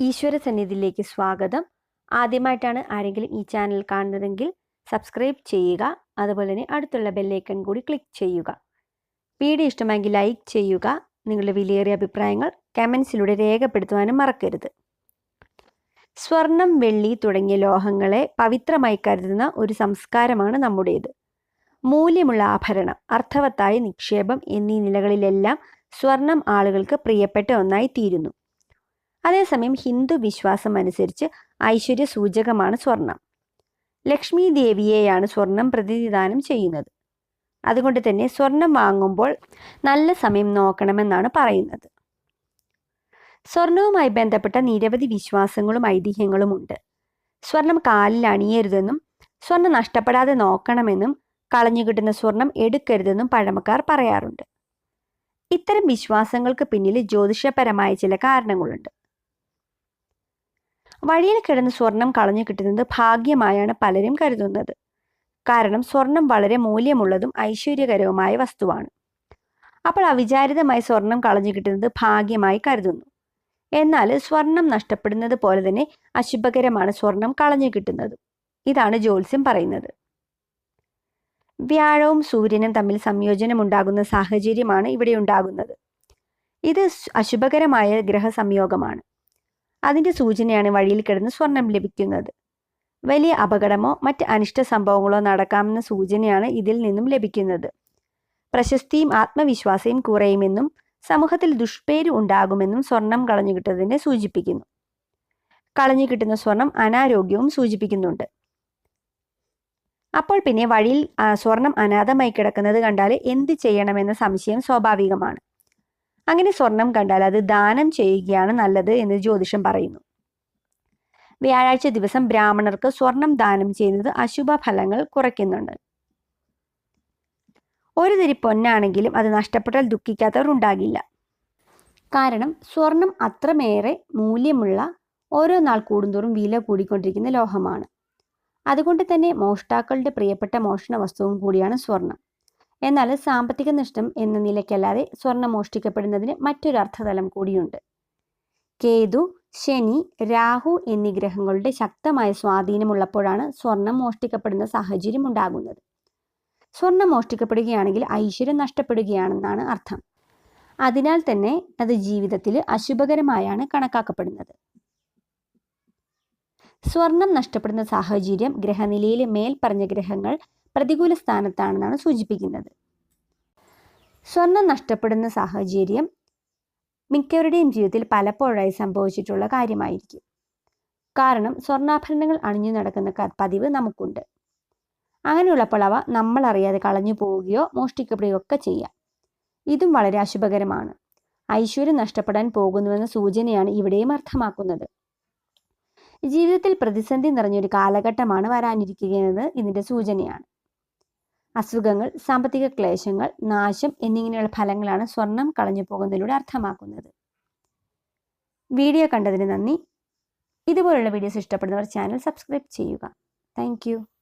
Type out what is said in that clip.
ഈശ്വര സന്നിധിയിലേക്ക് സ്വാഗതം. ആദ്യമായിട്ടാണ് ആരെങ്കിലും ഈ ചാനൽ കാണുന്നതെങ്കിൽ സബ്സ്ക്രൈബ് ചെയ്യുക. അതുപോലെ തന്നെ അടുത്തുള്ള ബെല്ലൈക്കൺ കൂടി ക്ലിക്ക് ചെയ്യുക. വീഡിയോ ഇഷ്ടമെങ്കിൽ ലൈക്ക് ചെയ്യുക. നിങ്ങളുടെ വിലയേറിയ അഭിപ്രായങ്ങൾ കമൻസിലൂടെ രേഖപ്പെടുത്തുവാനും മറക്കരുത്. സ്വർണം വെള്ളി തുടങ്ങിയ ലോഹങ്ങളെ പവിത്രമായി കരുതുന്ന ഒരു സംസ്കാരമാണ് നമ്മുടേത്. മൂല്യമുള്ള ആഭരണം അർത്ഥവത്തായ നിക്ഷേപം എന്നീ നിലകളിലെല്ലാം സ്വർണം ആളുകൾക്ക് പ്രിയപ്പെട്ട ഒന്നായി തീരുന്നു. അതേസമയം ഹിന്ദു വിശ്വാസം അനുസരിച്ച് ഐശ്വര്യ സൂചകമാണ് സ്വർണം. ലക്ഷ്മി ദേവിയെയാണ് സ്വർണം പ്രതിനിധാനം ചെയ്യുന്നത്. അതുകൊണ്ട് തന്നെ സ്വർണം വാങ്ങുമ്പോൾ നല്ല സമയം നോക്കണമെന്നാണ് പറയുന്നത്. സ്വർണവുമായി ബന്ധപ്പെട്ട നിരവധി വിശ്വാസങ്ങളും ഐതിഹ്യങ്ങളും ഉണ്ട്. സ്വർണം കാലിൽ അണിയരുതെന്നും സ്വർണം നഷ്ടപ്പെടാതെ നോക്കണമെന്നും കളഞ്ഞു കിട്ടുന്ന സ്വർണം എടുക്കരുതെന്നും പഴമക്കാർ പറയാറുണ്ട്. ഇത്തരം വിശ്വാസങ്ങൾക്ക് പിന്നിൽ ജ്യോതിഷപരമായ ചില കാരണങ്ങളുണ്ട്. വഴിയിൽ കിടന്ന് സ്വർണം കളഞ്ഞു കിട്ടുന്നത് ഭാഗ്യമായാണ് പലരും കരുതുന്നത്. കാരണം സ്വർണം വളരെ മൂല്യമുള്ളതും ഐശ്വര്യകരവുമായ വസ്തുവാണ്. അപ്പോൾ അവിചാരിതമായി സ്വർണം കളഞ്ഞു കിട്ടുന്നത് ഭാഗ്യമായി കരുതുന്നു. എന്നാൽ സ്വർണം നഷ്ടപ്പെടുന്നത് പോലെ തന്നെ അശുഭകരമാണ് സ്വർണം കളഞ്ഞു കിട്ടുന്നത്. ഇതാണ് ജ്യോത്സ്യം പറയുന്നത്. വ്യാഴവും സൂര്യനും തമ്മിൽ സംയോജനം ഉണ്ടാകുന്ന സാഹചര്യമാണ് ഇവിടെ ഉണ്ടാകുന്നത്. ഇത് അശുഭകരമായ ഗ്രഹസംയോഗമാണ്. അതിന്റെ സൂചനയാണ് വഴിയിൽ കിടന്ന് സ്വർണം ലഭിക്കുന്നത്. വലിയ അപകടമോ മറ്റ് അനിഷ്ട സംഭവങ്ങളോ നടക്കാമെന്ന സൂചനയാണ് ഇതിൽ നിന്നും ലഭിക്കുന്നത്. പ്രശസ്തിയും ആത്മവിശ്വാസവും കുറയുമെന്നും സമൂഹത്തിൽ ദുഷ്പേര് ഉണ്ടാകുമെന്നും സ്വർണം കളഞ്ഞു കിട്ടുന്നതിനെ സൂചിപ്പിക്കുന്നു. കളഞ്ഞു കിട്ടുന്ന സ്വർണം അനാരോഗ്യവും സൂചിപ്പിക്കുന്നുണ്ട്. അപ്പോൾ പിന്നെ വഴിയിൽ സ്വർണം അനാഥമായി കിടക്കുന്നത് കണ്ടാൽ എന്ത് ചെയ്യണമെന്ന സംശയം സ്വാഭാവികമാണ്. അങ്ങനെ സ്വർണം കണ്ടാൽ അത് ദാനം ചെയ്യുകയാണ് നല്ലത് എന്ന് ജ്യോതിഷം പറയുന്നു. വ്യാഴാഴ്ച ദിവസം ബ്രാഹ്മണർക്ക് സ്വർണം ദാനം ചെയ്യുന്നത് അശുഭ ഫലങ്ങൾ കുറയ്ക്കുന്നുണ്ട്. ഒരു തിരി പൊന്നാണെങ്കിലും അത് നഷ്ടപ്പെട്ടാൽ ദുഃഖിക്കാത്തവർ ഉണ്ടാകില്ല. കാരണം സ്വർണം അത്രമേറെ മൂല്യമുള്ള ഓരോ നാൾ കൂടുന്തോറും വില കൂടിക്കൊണ്ടിരിക്കുന്ന ലോഹമാണ്. അതുകൊണ്ട് തന്നെ മോഷ്ടാക്കളുടെ പ്രിയപ്പെട്ട മോഷണ വസ്തുവും കൂടിയാണ് സ്വർണം. എന്നാൽ സാമ്പത്തിക നഷ്ടം എന്ന നിലയ്ക്കല്ലാതെ സ്വർണം മോഷ്ടിക്കപ്പെടുന്നതിന് മറ്റൊരു അർത്ഥതലം കൂടിയുണ്ട്. കേതു ശനി രാഹു എന്നീ ഗ്രഹങ്ങളുടെ ശക്തമായ സ്വാധീനമുള്ളപ്പോഴാണ് സ്വർണം മോഷ്ടിക്കപ്പെടുന്ന സാഹചര്യം ഉണ്ടാകുന്നത്. സ്വർണം മോഷ്ടിക്കപ്പെടുകയാണെങ്കിൽ ഐശ്വര്യം നഷ്ടപ്പെടുകയാണെന്നാണ് അർത്ഥം. അതിനാൽ തന്നെ അത് ജീവിതത്തിൽ അശുഭകരമായാണ് കണക്കാക്കപ്പെടുന്നത്. സ്വർണം നഷ്ടപ്പെടുന്ന സാഹചര്യം ഗ്രഹനിലയിലെ മേൽ പറഞ്ഞ ഗ്രഹങ്ങൾ പ്രതികൂല സ്ഥാനത്താണെന്നാണ് സൂചിപ്പിക്കുന്നത്. സ്വർണം നഷ്ടപ്പെടുന്ന സാഹചര്യം മിക്കവരുടെയും ജീവിതത്തിൽ പലപ്പോഴായി സംഭവിച്ചിട്ടുള്ള കാര്യമായിരിക്കും. കാരണം സ്വർണാഭരണങ്ങൾ അണിഞ്ഞു നടക്കുന്ന പതിവ് നമുക്കുണ്ട്. അങ്ങനെയുള്ളപ്പോൾ അവ നമ്മൾ അറിയാതെ കളഞ്ഞു പോവുകയോ മോഷ്ടിക്കപ്പെടുകയോ ഒക്കെ ചെയ്യാം. ഇതും വളരെ അശുഭകരമാണ്. ഐശ്വര്യം നഷ്ടപ്പെടാൻ പോകുന്നുവെന്ന സൂചനയാണ് ഇവിടെയും അർത്ഥമാക്കുന്നത്. ജീവിതത്തിൽ പ്രതിസന്ധി നിറഞ്ഞൊരു കാലഘട്ടമാണ് വരാനിരിക്കുന്നത് ഇതിന്റെ സൂചനയാണ്. അസുഖങ്ങൾ സാമ്പത്തിക ക്ലേശങ്ങൾ നാശം എന്നിങ്ങനെയുള്ള ഫലങ്ങളാണ് സ്വർണം കളഞ്ഞു പോകുന്നതിലൂടെ അർത്ഥമാക്കുന്നത്. വീഡിയോ കണ്ടതിന് നന്ദി. ഇതുപോലുള്ള വീഡിയോസ് ഇഷ്ടപ്പെടുന്നവർ ചാനൽ സബ്സ്ക്രൈബ് ചെയ്യുക. താങ്ക്